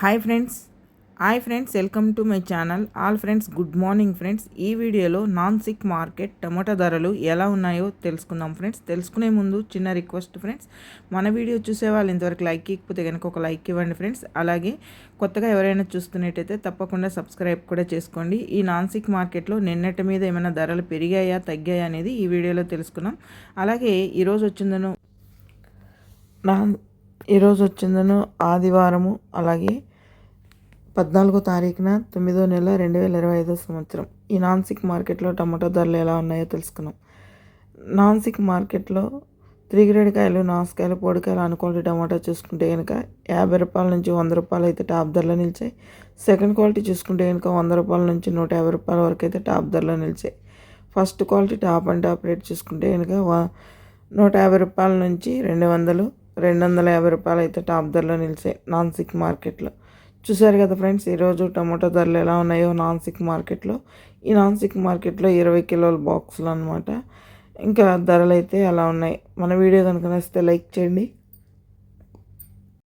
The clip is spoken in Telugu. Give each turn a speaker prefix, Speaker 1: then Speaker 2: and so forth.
Speaker 1: Hi friends hi friends welcome to my channel all friends good morning friends ఈ వీడియోలో నాన్ సిక్ మార్కెట్ టమాటా ధరలు ఎలా ఉన్నాయో తెలుసుకుందాం ఫ్రెండ్స్ తెలుసుకునే ముందు చిన్న రిక్వెస్ట్ ఫ్రెండ్స్ మన వీడియో చూసే వాళ్ళు ఇంతవరకు లైక్ ఇకపోతే కనుక ఒక లైక్ ఇవ్వండి ఫ్రెండ్స్ అలాగే కొత్తగా ఎవరైనా చూస్తున్నట్టయితే తప్పకుండా సబ్స్క్రైబ్ కూడా చేసుకోండి. ఈ నాన్ సిక్ మార్కెట్లో నిన్నటి మీద ఏమైనా ధరలు పెరిగాయా తగ్గాయా అనేది ఈ వీడియోలో తెలుసుకున్నాం అలాగే ఈరోజు వచ్చిందను నా ఈరోజు వచ్చిందను ఆదివారము అలాగే పద్నాలుగో తారీఖున తొమ్మిదో నెల రెండు వేల ఇరవై ఐదో సంవత్సరం. ఈ నాన్సిక్ మార్కెట్లో టమాటో ధరలు ఎలా ఉన్నాయో తెలుసుకున్నాం నాన్సిక్ మార్కెట్లో త్రీ గ్రేడ్ కాయలు నాసుకాయలు పొడికాయలు అనుకోండి టమాటా చూసుకుంటే కనుక యాభై రూపాయల నుంచి వంద రూపాయలు అయితే టాప్ ధరలో నిలిచాయి. సెకండ్ క్వాలిటీ చూసుకుంటే కనుక వంద రూపాయల నుంచి నూట యాభై రూపాయల వరకు అయితే టాప్ ధరలో నిలిచాయి. First quality top and top rate చూసుకుంటే కనుక నూట యాభై రూపాయల నుంచి రెండు వందలు రెండు వందల యాభై రూపాయలు అయితే టాప్ ధరలో నిలిచాయి నాన్సిక్ మార్కెట్లో. చూసారు కదా ఫ్రెండ్స్ ఈరోజు టమాటో ధరలు ఎలా ఉన్నాయో నాన్ సిక్ మార్కెట్లో. ఈ నాన్ సిక్ మార్కెట్లో ఇరవై కిలోల బాక్సులు అనమాట ఇంకా ధరలు అయితే అలా ఉన్నాయి. మన వీడియో కనుక నచ్చితే లైక్ చేయండి.